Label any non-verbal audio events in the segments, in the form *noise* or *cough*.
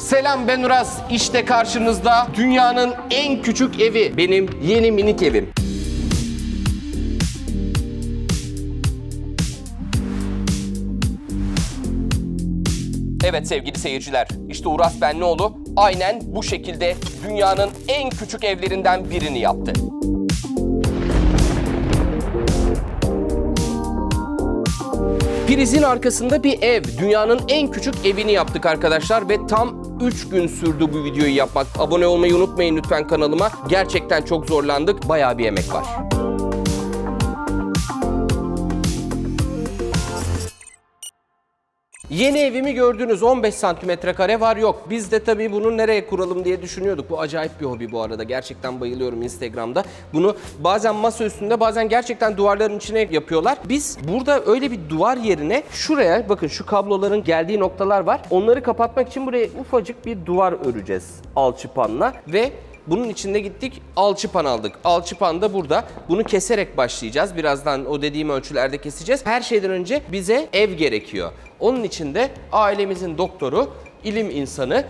Selam ben Uras. İşte karşınızda dünyanın en küçük evi. Benim yeni minik evim. Evet sevgili seyirciler, işte Uras Benlioğlu aynen bu şekilde dünyanın en küçük evlerinden birini yaptı. Prizin arkasında bir ev. Dünyanın en küçük evini yaptık arkadaşlar ve tam 3 gün sürdü bu videoyu yapmak. Abone olmayı unutmayın lütfen kanalıma. Gerçekten çok zorlandık. Bayağı bir emek var. Yeni evimi gördünüz 15 santimetre kare var yok. Biz de tabii bunu nereye kuralım diye düşünüyorduk. Bu acayip bir hobi bu arada. Gerçekten bayılıyorum Instagram'da. Bunu bazen masa üstünde bazen gerçekten duvarların içine yapıyorlar. Biz burada öyle bir duvar yerine şuraya bakın şu kabloların geldiği noktalar var. Onları kapatmak için buraya ufacık bir duvar öreceğiz alçıpanla ve bunun içinde gittik alçıpan aldık. Alçıpan da burada. Bunu keserek başlayacağız. Birazdan o dediğim ölçülerde keseceğiz. Her şeyden önce bize ev gerekiyor. Onun için de ailemizin doktoru, ilim insanı,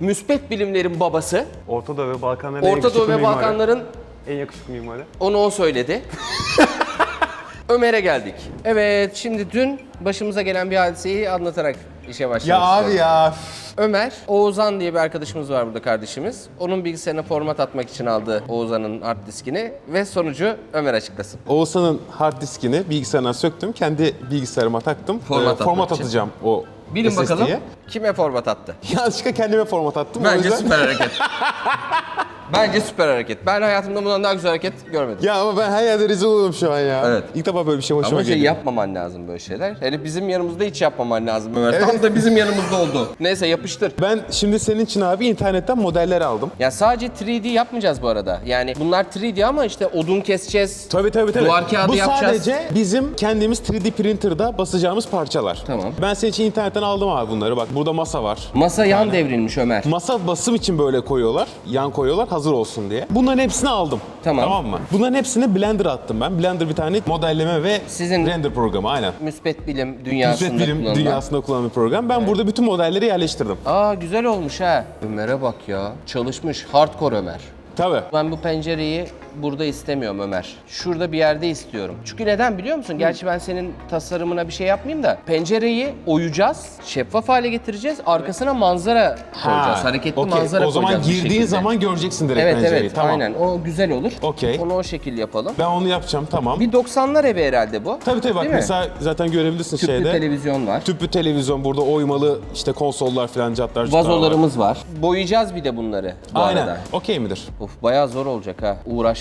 müspet bilimlerin babası, Orta Doğu ve Balkanların en Orta yakışıklı Doğu ve mimarı. Balkanların En yakışıklı mimarı. onu o söyledi. *laughs* Ömer'e geldik. Evet, şimdi dün başımıza gelen bir hadiseyi anlatarak işe başlamak Ya abi istiyorum. ya. Ömer, Oğuzhan diye bir arkadaşımız var burada kardeşimiz. Onun bilgisayarına format atmak için aldı Oğuzhan'ın hard diskini ve sonucu Ömer açıklasın. Oğuzhan'ın hard diskini bilgisayarına söktüm. Kendi bilgisayarıma taktım. Format Ee, atmak format için. atacağım o Bilin SSD'ye. bakalım kime format attı? *laughs* Yanlışlıkla kendime format attım. o Bence yüzden... süper hareket. *laughs* Bence süper hareket. Ben hayatımda bundan daha güzel hareket görmedim. Ya ama ben her yerde rezil oluyorum şu an ya. Evet. İlk defa böyle bir şey hoşuma Ama şey geliyor. yapmaman lazım böyle şeyler. Hele bizim yanımızda hiç yapmaman lazım Ömer. Tam da bizim yanımızda oldu. Neyse yapıştır. Ben şimdi senin için abi internetten modeller aldım. Ya sadece 3D yapmayacağız bu arada. Yani bunlar 3D ama işte odun keseceğiz. Tabii tabii tabii. Duvar kağıdı Bu yapacağız. sadece bizim kendimiz 3D printer'da basacağımız parçalar. Tamam. Ben senin için internetten aldım abi bunları. Bak burada masa var. Masa yan devrilmiş Ömer. Masa basım için böyle koyuyorlar. Yan koyuyorlar hazır olsun diye. Bunların hepsini aldım. Tamam. Tamam mı? Bunların hepsini Blender'a attım ben. Blender bir tane modelleme ve Sizin- render programı aynen. Müspet bilim dünyasında Müsbet bilim kullanılan. dünyasında kullanılan bir program. Ben burada bütün modelleri yerleştirdim. Aa güzel olmuş ha. Ömer'e bak ya. Çalışmış. Hardcore Ömer. Tabii. Ben bu pencereyi burada istemiyorum Ömer. Şurada bir yerde istiyorum. Çünkü neden biliyor musun? Gerçi ben senin tasarımına bir şey yapmayayım da. Pencereyi oyacağız, şeffaf hale getireceğiz. Arkasına manzara koyacağız. Hareketli okey. manzara O zaman koyacağız bir girdiğin şekilde. zaman göreceksin direkt Evet pencereyi. evet Tamam. aynen o güzel olur. Okey. Onu o şekil yapalım. Ben onu yapacağım tamam. Bir 90'lar evi herhalde bu. Tabii tabii bak Değil mi? mesela zaten görebilirsin Tüplü şeyde. televizyon var. Tüplü televizyon burada oymalı işte konsollar falan catlar cutlar var. Vazolarımız var. Boyayacağız bir de bunları bu Aynen. arada. Okey midir? Of bayağı zor olacak ha.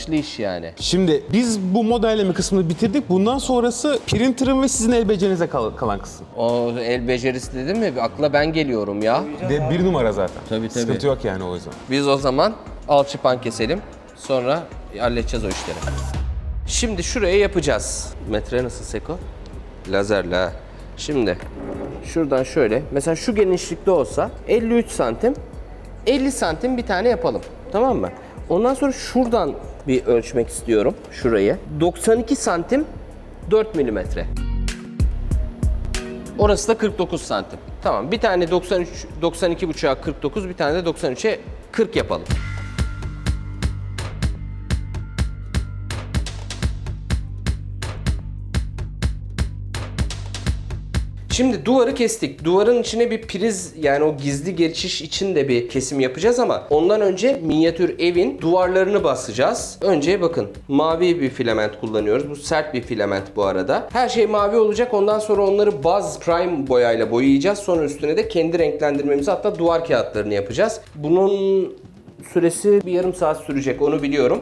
Uğraşlı iş yani. Şimdi biz bu modelleme kısmını bitirdik. Bundan sonrası printer'ın ve sizin el becerinize kal- kalan kısım. O el becerisi dedim mi? Akla ben geliyorum ya. De bir numara zaten. Tabii, tabii. Sıkıntı yok yani o yüzden. Biz o zaman alçıpan keselim. Sonra halledeceğiz o işleri. Şimdi şuraya yapacağız. Metre nasıl Seko? Lazerle ha. Şimdi şuradan şöyle. Mesela şu genişlikte olsa 53 santim. 50 santim bir tane yapalım. Tamam mı? Ondan sonra şuradan bir ölçmek istiyorum. Şurayı. 92 santim 4 milimetre. Orası da 49 santim. Tamam bir tane 93, 92 buçuğa 49 bir tane de 93'e 40 yapalım. Şimdi duvarı kestik. Duvarın içine bir priz yani o gizli geçiş için de bir kesim yapacağız ama ondan önce minyatür evin duvarlarını basacağız. Önce bakın mavi bir filament kullanıyoruz. Bu sert bir filament bu arada. Her şey mavi olacak. Ondan sonra onları baz prime boyayla boyayacağız. Sonra üstüne de kendi renklendirmemizi hatta duvar kağıtlarını yapacağız. Bunun süresi bir yarım saat sürecek onu biliyorum.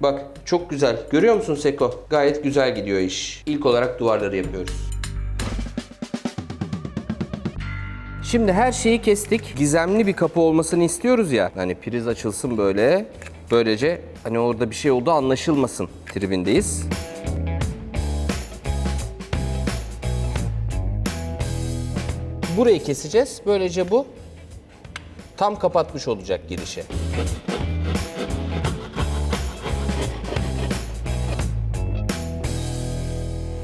Bak çok güzel. Görüyor musun Seko? Gayet güzel gidiyor iş. İlk olarak duvarları yapıyoruz. Şimdi her şeyi kestik. Gizemli bir kapı olmasını istiyoruz ya. Hani priz açılsın böyle. Böylece hani orada bir şey oldu anlaşılmasın tribindeyiz. Burayı keseceğiz. Böylece bu tam kapatmış olacak girişi.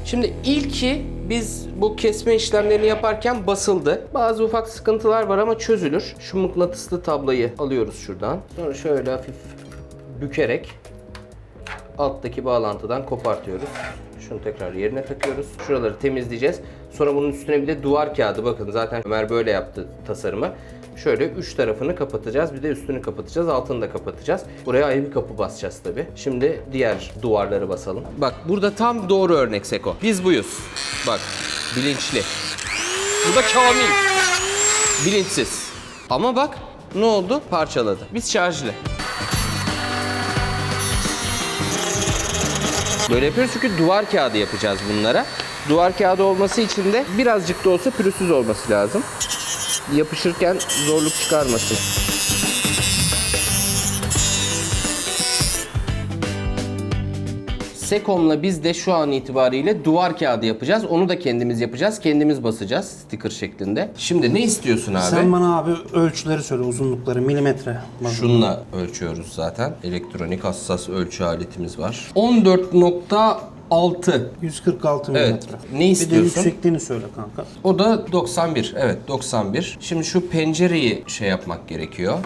Şimdi ilki biz bu kesme işlemlerini yaparken basıldı. Bazı ufak sıkıntılar var ama çözülür. Şu mıknatıslı tablayı alıyoruz şuradan. Sonra şöyle hafif bükerek alttaki bağlantıdan kopartıyoruz. Şunu tekrar yerine takıyoruz. Şuraları temizleyeceğiz. Sonra bunun üstüne bir de duvar kağıdı. Bakın zaten Ömer böyle yaptı tasarımı. Şöyle üç tarafını kapatacağız. Bir de üstünü kapatacağız. Altını da kapatacağız. Buraya ayrı bir kapı basacağız tabi. Şimdi diğer duvarları basalım. Bak burada tam doğru örnek Seko. Biz buyuz. Bak bilinçli. Bu da Kamil. Bilinçsiz. Ama bak ne oldu? Parçaladı. Biz şarjlı. Böyle yapıyoruz çünkü duvar kağıdı yapacağız bunlara. Duvar kağıdı olması için de birazcık da olsa pürüzsüz olması lazım. Yapışırken zorluk çıkarmasın. Sekom'la biz de şu an itibariyle duvar kağıdı yapacağız. Onu da kendimiz yapacağız. Kendimiz basacağız sticker şeklinde. Şimdi ne istiyorsun abi? Sen bana abi ölçüleri söyle, uzunlukları, milimetre. Bak. Şununla ölçüyoruz zaten. Elektronik hassas ölçü aletimiz var. 14.6 146 Evet. milimetre. Ne Bir istiyorsun? de yüksekliğini söyle kanka. O da 91. Evet 91. Şimdi şu pencereyi şey yapmak gerekiyor.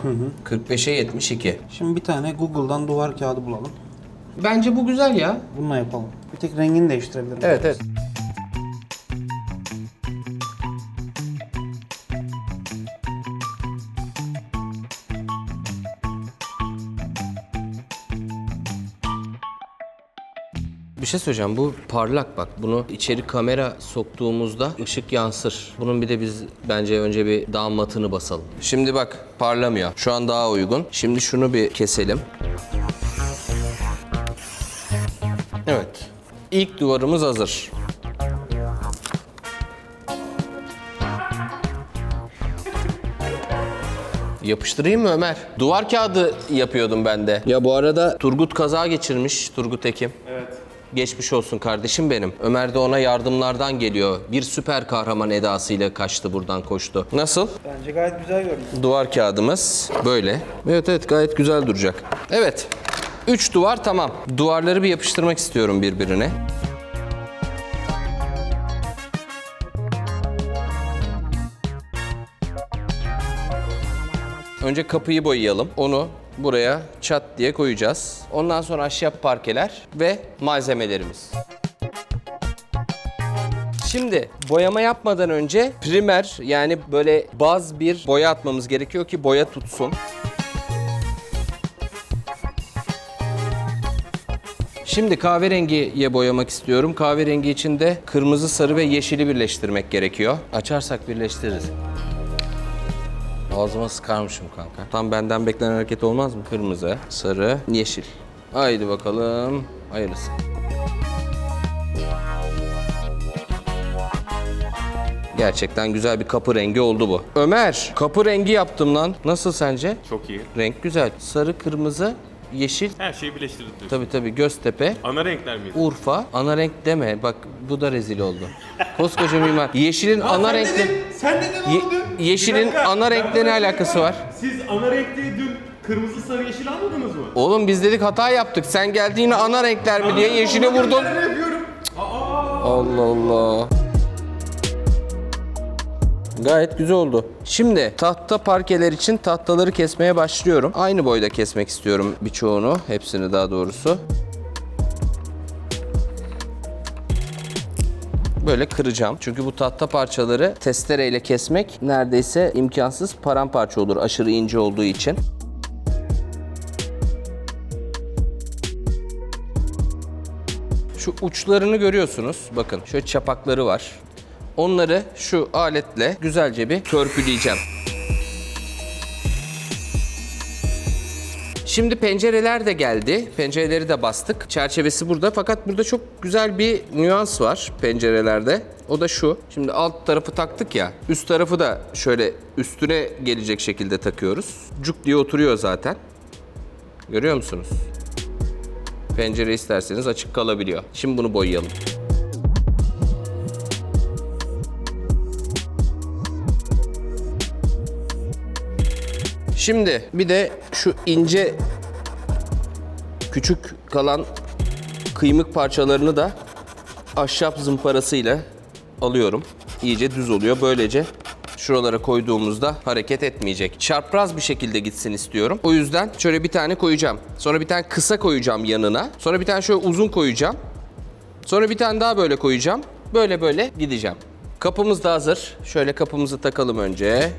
45'e 72. Şimdi bir tane Google'dan duvar kağıdı bulalım. Bence bu güzel ya. Bununla yapalım. Bir tek rengini değiştirebilirim. Evet evet. Şey söyleyeceğim. Bu parlak bak. Bunu içeri kamera soktuğumuzda ışık yansır. Bunun bir de biz bence önce bir daha matını basalım. Şimdi bak parlamıyor. Şu an daha uygun. Şimdi şunu bir keselim. Evet. İlk duvarımız hazır. Yapıştırayım mı Ömer? Duvar kağıdı yapıyordum ben de. Ya bu arada Turgut kaza geçirmiş, Turgut Ekim. Evet. Geçmiş olsun kardeşim benim. Ömer de ona yardımlardan geliyor. Bir süper kahraman edasıyla kaçtı buradan koştu. Nasıl? Bence gayet güzel görünüyor. Duvar kağıdımız böyle. Evet evet gayet güzel duracak. Evet. Üç duvar tamam. Duvarları bir yapıştırmak istiyorum birbirine. Önce kapıyı boyayalım. Onu buraya çat diye koyacağız. Ondan sonra ahşap parkeler ve malzemelerimiz. Şimdi boyama yapmadan önce primer yani böyle baz bir boya atmamız gerekiyor ki boya tutsun. Şimdi kahverengiye boyamak istiyorum. Kahverengi için de kırmızı, sarı ve yeşili birleştirmek gerekiyor. Açarsak birleştiririz. Ağzıma sıkarmışım kanka. Tam benden beklenen hareket olmaz mı? Kırmızı, sarı, yeşil. Haydi bakalım. Hayırlısı. Gerçekten güzel bir kapı rengi oldu bu. Ömer, kapı rengi yaptım lan. Nasıl sence? Çok iyi. Renk güzel. Sarı, kırmızı, yeşil. Her şeyi birleştirdik diyorsun. Tabii tabii Göztepe, Ana renkler miydi? Urfa. Ana renk deme. Bak bu da rezil oldu. Koskoca mimar. Yeşilin ana renkli... Sen dedin Ye- yeşilin ana renkle ne alakası var? Siz ana renkte dün kırmızı, sarı, yeşil almadınız mı? Oğlum biz dedik hata yaptık. Sen geldiğine ana renkler mi diye yeşili vurdun. Ben yapıyorum. Allah Allah. Gayet güzel oldu. Şimdi tahta parkeler için tahtaları kesmeye başlıyorum. Aynı boyda kesmek istiyorum birçoğunu. Hepsini daha doğrusu. Böyle kıracağım. Çünkü bu tahta parçaları testereyle kesmek neredeyse imkansız paramparça olur aşırı ince olduğu için. Şu uçlarını görüyorsunuz. Bakın şöyle çapakları var. Onları şu aletle güzelce bir törpüleyeceğim. Şimdi pencereler de geldi. Pencereleri de bastık. Çerçevesi burada fakat burada çok güzel bir nüans var pencerelerde. O da şu. Şimdi alt tarafı taktık ya. Üst tarafı da şöyle üstüne gelecek şekilde takıyoruz. Cuk diye oturuyor zaten. Görüyor musunuz? Pencere isterseniz açık kalabiliyor. Şimdi bunu boyayalım. Şimdi bir de şu ince küçük kalan kıymık parçalarını da ahşap zımparasıyla alıyorum. İyice düz oluyor. Böylece şuralara koyduğumuzda hareket etmeyecek. Çarpraz bir şekilde gitsin istiyorum. O yüzden şöyle bir tane koyacağım. Sonra bir tane kısa koyacağım yanına. Sonra bir tane şöyle uzun koyacağım. Sonra bir tane daha böyle koyacağım. Böyle böyle gideceğim. Kapımız da hazır. Şöyle kapımızı takalım önce.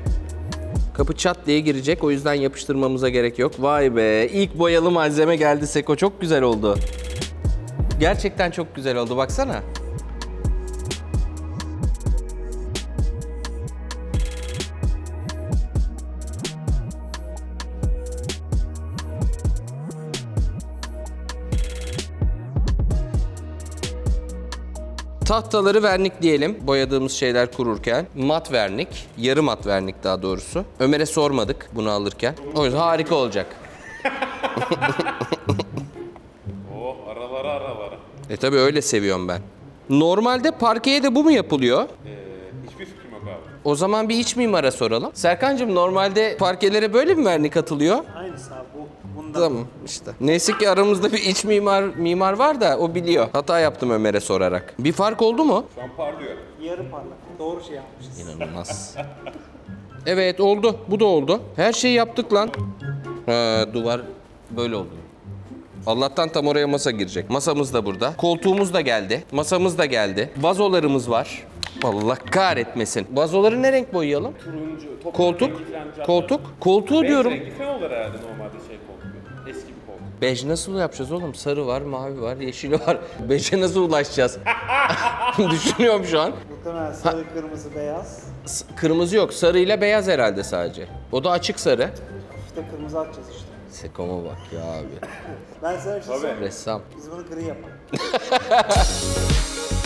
Kapı çat diye girecek. O yüzden yapıştırmamıza gerek yok. Vay be. ilk boyalı malzeme geldi Seko. Çok güzel oldu. Gerçekten çok güzel oldu. Baksana. Tahtaları vernik diyelim boyadığımız şeyler kururken. Mat vernik, yarı mat vernik daha doğrusu. Ömer'e sormadık bunu alırken. O yüzden harika olacak. *laughs* Oh aralara aralara. E tabi öyle seviyorum ben. Normalde parkeye de bu mu yapılıyor? Hiçbir fikrim yok abi. O zaman bir iç mimara soralım. Serkancığım normalde parkelere böyle mi vernik atılıyor? Aynısı abi Tamam işte. Neyse ki aramızda bir iç mimar mimar var da o biliyor. Hata yaptım Ömer'e sorarak. Bir fark oldu mu? Şu an parlıyor. yarı parlak. Doğru şey yapmışız. İnanılmaz. evet oldu. Bu da oldu. Her şeyi yaptık lan. Ha, duvar böyle oldu. Allah'tan tam oraya masa girecek. Masamız da burada. Koltuğumuz da geldi. Masamız da geldi. Vazolarımız var. Allah kahretmesin. Vazoları ne renk boyayalım? Turuncu, Koltuk. Koltuk. Koltuğu diyorum. rengi falan olur herhalde Bej nasıl yapacağız oğlum? Sarı var, mavi var, yeşili var. *laughs* Beje nasıl ulaşacağız? *laughs* Düşünüyorum şu an. Muhtemelen sarı, kırmızı, beyaz. S- Kırmızı yok. Sarı ile beyaz herhalde sadece. O da açık sarı. İşte kırmızı atacağız işte. Sekoma bak ya abi. Ben sana bir şey söyleyeyim. Ressam. Biz bunu gri yapalım. *laughs*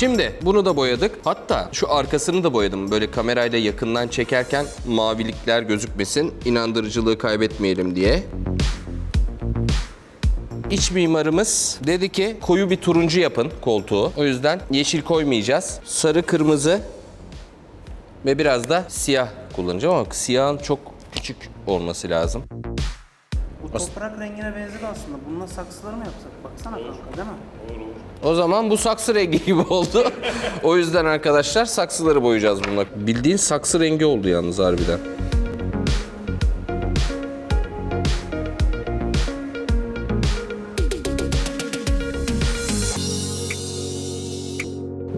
Şimdi bunu da boyadık. Hatta şu arkasını da boyadım. Böyle kamerayla yakından çekerken mavilikler gözükmesin. İnandırıcılığı kaybetmeyelim diye. İç mimarımız dedi ki koyu bir turuncu yapın koltuğu. O yüzden yeşil koymayacağız. Sarı, kırmızı ve biraz da siyah kullanacağım ama siyahın çok küçük olması lazım. Bu toprak rengine benzer aslında. Bununla saksıları mı yapsak? Baksana kanka değil mi? O zaman bu saksı rengi gibi oldu. *laughs* o yüzden arkadaşlar saksıları boyayacağız bununla. Bildiğin saksı rengi oldu yalnız harbiden.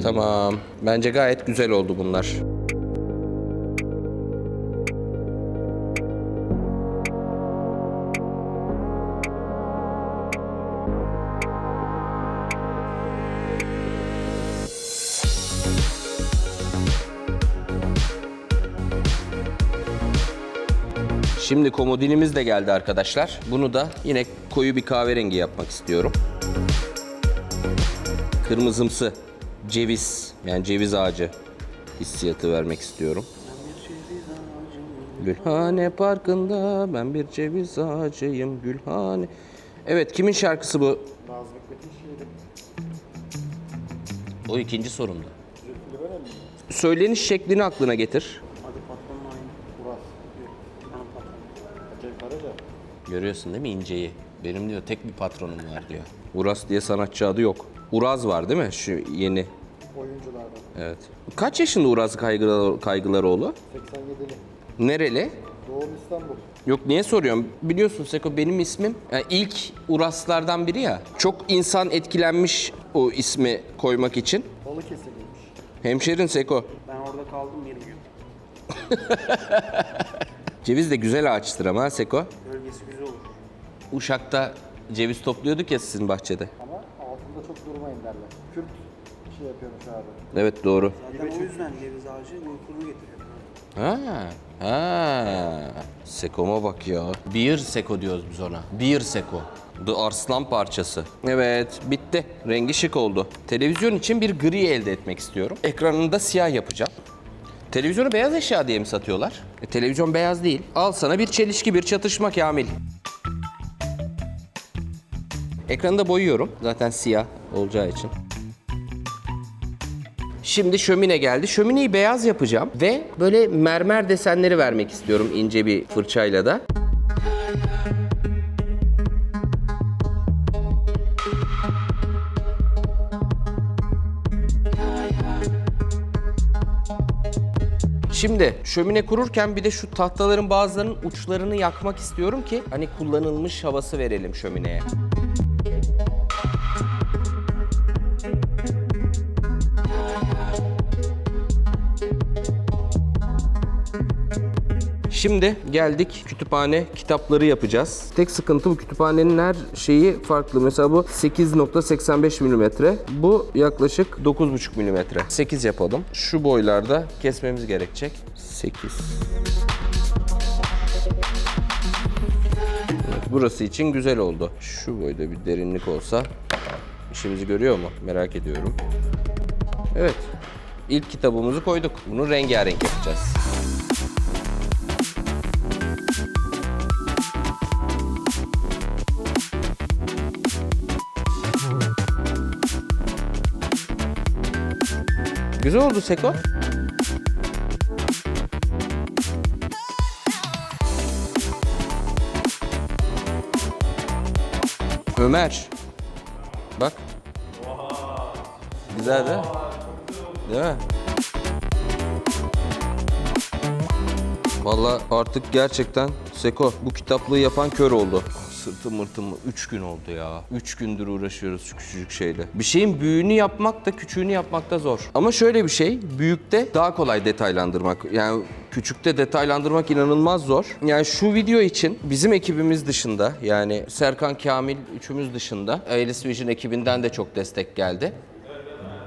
Tamam. Bence gayet güzel oldu bunlar. Şimdi komodinimiz de geldi arkadaşlar. Bunu da yine koyu bir kahverengi yapmak istiyorum. Kırmızımsı ceviz yani ceviz ağacı hissiyatı vermek istiyorum. Gülhane Parkı'nda ben bir ceviz ağacıyım Gülhane. Evet kimin şarkısı bu? O ikinci sorumdu. Söyleniş şeklini aklına getir. Görüyorsun değil mi inceyi? Benim diyor tek bir patronum var diyor. Uras diye sanatçı adı yok. Uraz var değil mi? Şu yeni. Oyunculardan. Evet. Kaç yaşında Uraz Kaygılar, Kaygılaroğlu? 87'li. Nereli? Doğum İstanbul. Yok niye soruyorum? Biliyorsun Seko benim ismim yani ilk Uraslardan biri ya. Çok insan etkilenmiş o ismi koymak için. Balıkesirliymiş. Hemşerin Seko. Ben orada kaldım 20 gün. *laughs* Ceviz de güzel ağaçtır ama ha Seko. Bölgesi güzel. Uşak'ta ceviz topluyorduk ya sizin bahçede. Ama altında çok durmayın derler. Kürt şey yapıyormuş abi. Evet doğru. Zaten o yüzden ceviz ağacı uykunu getiriyor. Ha, ha. Sekoma bak ya. Bir seko diyoruz biz ona. Bir seko. The Arslan parçası. Evet, bitti. Rengi şık oldu. Televizyon için bir gri elde etmek istiyorum. Ekranını da siyah yapacağım. Televizyonu beyaz eşya diye mi satıyorlar? E, televizyon beyaz değil. Al sana bir çelişki, bir çatışma Kamil. Ekranı da boyuyorum. Zaten siyah olacağı için. Şimdi şömine geldi. Şömineyi beyaz yapacağım ve böyle mermer desenleri vermek istiyorum ince bir fırçayla da. Şimdi şömine kururken bir de şu tahtaların bazılarının uçlarını yakmak istiyorum ki hani kullanılmış havası verelim şömineye. Şimdi geldik kütüphane kitapları yapacağız. Tek sıkıntı bu kütüphanenin her şeyi farklı. Mesela bu 8.85 mm. Bu yaklaşık 9.5 mm. 8 yapalım. Şu boylarda kesmemiz gerekecek. 8. Evet, burası için güzel oldu. Şu boyda bir derinlik olsa işimizi görüyor mu? Merak ediyorum. Evet. İlk kitabımızı koyduk. Bunu rengarenk yapacağız. Güzel oldu Seko. Ömer. Bak. Güzel mi? Değil mi? Vallahi artık gerçekten Seko bu kitaplığı yapan kör oldu. Sırtım mırtım 3 gün oldu ya. 3 gündür uğraşıyoruz şu küçücük şeyle. Bir şeyin büyüğünü yapmak da küçüğünü yapmak da zor. Ama şöyle bir şey, büyükte daha kolay detaylandırmak. Yani küçükte detaylandırmak inanılmaz zor. Yani şu video için bizim ekibimiz dışında yani Serkan Kamil üçümüz dışında Alice Vision ekibinden de çok destek geldi.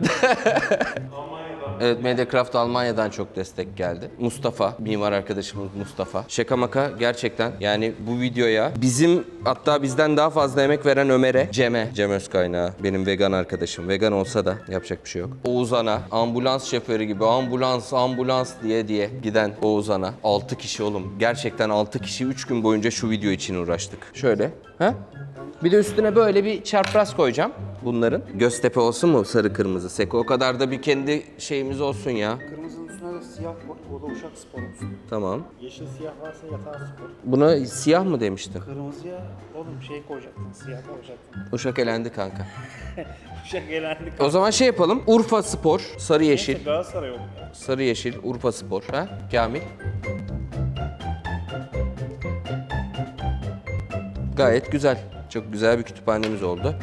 *laughs* Evet Mediacraft Almanya'dan çok destek geldi. Mustafa, mimar arkadaşımız Mustafa. Şaka maka gerçekten yani bu videoya bizim hatta bizden daha fazla emek veren Ömer'e, Cem'e, Cem Özkaynağı benim vegan arkadaşım. Vegan olsa da yapacak bir şey yok. Oğuzhan'a, ambulans şoförü gibi ambulans ambulans diye diye giden Oğuzhan'a. 6 kişi oğlum. Gerçekten 6 kişi 3 gün boyunca şu video için uğraştık. Şöyle. Ha? Bir de üstüne böyle bir çarpraz koyacağım bunların. Göztepe olsun mu sarı kırmızı Seko? O kadar da bir kendi şeyimiz olsun ya. Kırmızının üstüne de siyah o da uşak spor olsun. Tamam. Yeşil siyah varsa yatağı spor. Buna siyah mı demiştin? Kırmızıya oğlum şey koyacaktın, siyah koyacaktın. Uşak elendi kanka. *laughs* Uşak elendik. O zaman şey yapalım. Urfa Spor, sarı yeşil. Galatasaray oldu ya. Sarı yeşil, Urfa Spor. Ha? Kamil. Gayet güzel. Çok güzel bir kütüphanemiz oldu.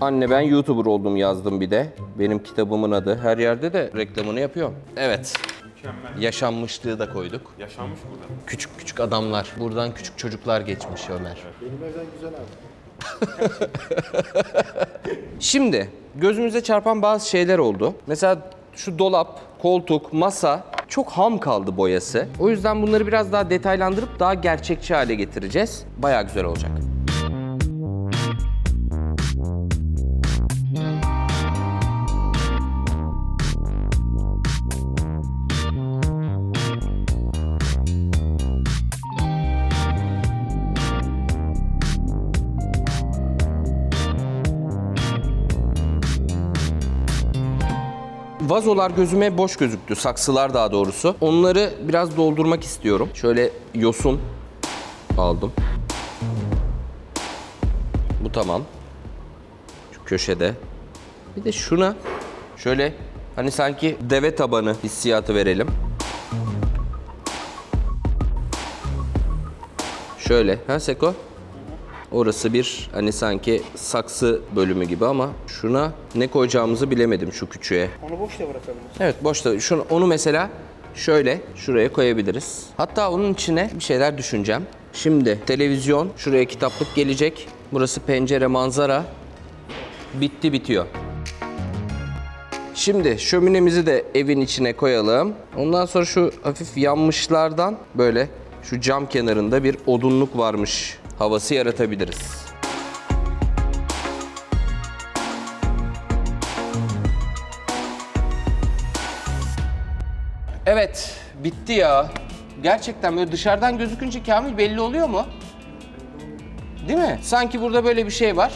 Anne ben YouTuber oldum yazdım bir de. Benim kitabımın adı. Her yerde de reklamını yapıyor. Evet. Mükemmel. Yaşanmışlığı da koyduk. Yaşanmış burada. Küçük küçük adamlar. Buradan küçük çocuklar geçmiş Ömer. Benim evden güzel abi. Şimdi gözümüze çarpan bazı şeyler oldu. Mesela şu dolap, koltuk, masa çok ham kaldı boyası. O yüzden bunları biraz daha detaylandırıp daha gerçekçi hale getireceğiz. Bayağı güzel olacak. Vazolar gözüme boş gözüktü, saksılar daha doğrusu. Onları biraz doldurmak istiyorum. Şöyle yosun aldım. Bu tamam. Şu köşede. Bir de şuna şöyle hani sanki deve tabanı hissiyatı verelim. Şöyle, ha Seko? Orası bir hani sanki saksı bölümü gibi ama şuna ne koyacağımızı bilemedim şu küçüğe. Onu boş da bırakabiliriz. Evet boşta. Şunu, onu mesela şöyle şuraya koyabiliriz. Hatta onun içine bir şeyler düşüneceğim. Şimdi televizyon, şuraya kitaplık gelecek. Burası pencere, manzara. Bitti bitiyor. Şimdi şöminemizi de evin içine koyalım. Ondan sonra şu hafif yanmışlardan böyle şu cam kenarında bir odunluk varmış havası yaratabiliriz. Evet, bitti ya. Gerçekten böyle dışarıdan gözükünce Kamil belli oluyor mu? Değil mi? Sanki burada böyle bir şey var.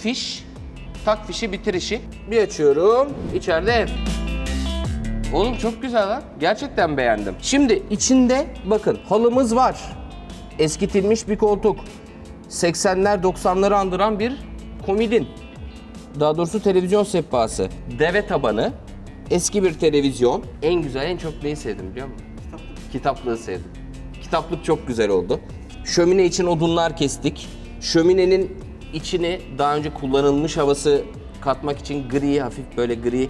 Fiş, tak fişi bitir işi. Bir açıyorum, içeride ev. Oğlum çok güzel lan. Gerçekten beğendim. Şimdi içinde bakın halımız var. Eskitilmiş bir koltuk. 80'ler 90'ları andıran bir komodin. Daha doğrusu televizyon sehpası. Deve tabanı. Eski bir televizyon. En güzel, en çok neyi sevdim biliyor musun? Kitaplığı sevdim. Kitaplık çok güzel oldu. Şömine için odunlar kestik. Şöminenin içini daha önce kullanılmış havası katmak için gri, hafif böyle gri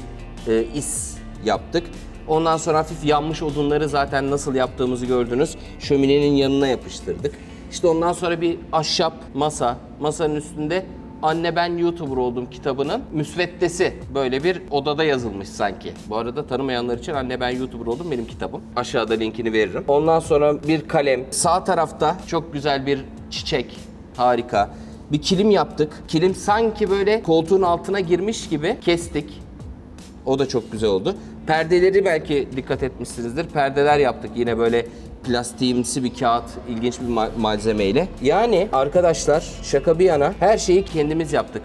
e, is yaptık. Ondan sonra hafif yanmış odunları zaten nasıl yaptığımızı gördünüz. Şöminenin yanına yapıştırdık. İşte ondan sonra bir ahşap masa, masanın üstünde Anne Ben YouTuber oldum kitabının müsveddesi böyle bir odada yazılmış sanki. Bu arada tanımayanlar için Anne Ben YouTuber oldum benim kitabım. Aşağıda linkini veririm. Ondan sonra bir kalem. Sağ tarafta çok güzel bir çiçek. Harika. Bir kilim yaptık. Kilim sanki böyle koltuğun altına girmiş gibi kestik. O da çok güzel oldu. Perdeleri belki dikkat etmişsinizdir. Perdeler yaptık yine böyle plastiğimsi bir kağıt, ilginç bir ma- malzemeyle. Yani arkadaşlar şaka bir yana her şeyi kendimiz yaptık.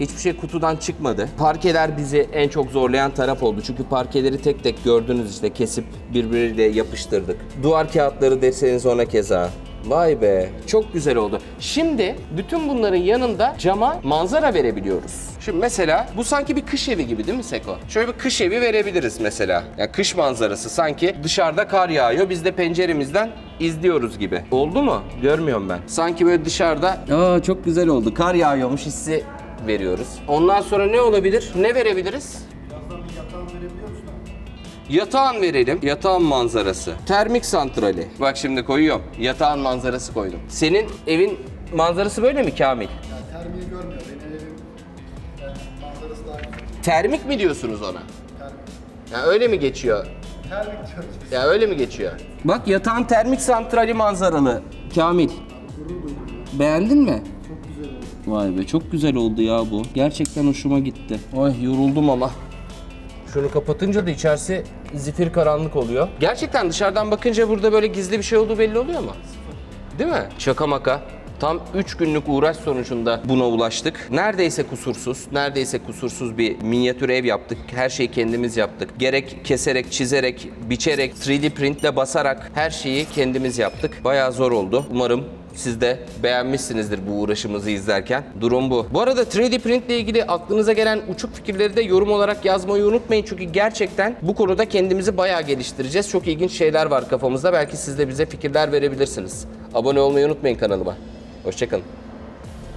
Hiçbir şey kutudan çıkmadı. Parkeler bizi en çok zorlayan taraf oldu. Çünkü parkeleri tek tek gördünüz işte kesip birbiriyle yapıştırdık. Duvar kağıtları deseniz ona keza. Vay be çok güzel oldu. Şimdi bütün bunların yanında cama manzara verebiliyoruz. Şimdi mesela bu sanki bir kış evi gibi değil mi Seko? Şöyle bir kış evi verebiliriz mesela. Ya kış manzarası sanki dışarıda kar yağıyor biz de penceremizden izliyoruz gibi. Oldu mu? Görmüyorum ben. Sanki böyle dışarıda aa çok güzel oldu. Kar yağıyormuş hissi veriyoruz. Ondan sonra ne olabilir? Ne verebiliriz? Yatağın verelim. Yatağın manzarası. Termik santrali. Bak şimdi koyuyorum. Yatağın manzarası koydum. Senin evin manzarası böyle mi Kamil? Termiği görmüyor. Benim evim yani manzarası daha güzel. Termik mi diyorsunuz ona? Termik. Ya öyle mi geçiyor? Termik diyoruz. Ya öyle mi geçiyor? Bak yatağın termik santrali manzaralı. Kamil. Beğendin mi? Çok güzel oldu. Vay be çok güzel oldu ya bu. Gerçekten hoşuma gitti. Ay yoruldum ama. Şunu kapatınca da içerisi zifir karanlık oluyor. Gerçekten dışarıdan bakınca burada böyle gizli bir şey olduğu belli oluyor mu? Değil mi? Şaka maka. Tam 3 günlük uğraş sonucunda buna ulaştık. Neredeyse kusursuz, neredeyse kusursuz bir minyatür ev yaptık. Her şeyi kendimiz yaptık. Gerek keserek, çizerek, biçerek, 3D printle basarak her şeyi kendimiz yaptık. Bayağı zor oldu. Umarım siz de beğenmişsinizdir bu uğraşımızı izlerken. Durum bu. Bu arada 3D print ile ilgili aklınıza gelen uçuk fikirleri de yorum olarak yazmayı unutmayın. Çünkü gerçekten bu konuda kendimizi bayağı geliştireceğiz. Çok ilginç şeyler var kafamızda. Belki siz de bize fikirler verebilirsiniz. Abone olmayı unutmayın kanalıma. Hoşçakalın.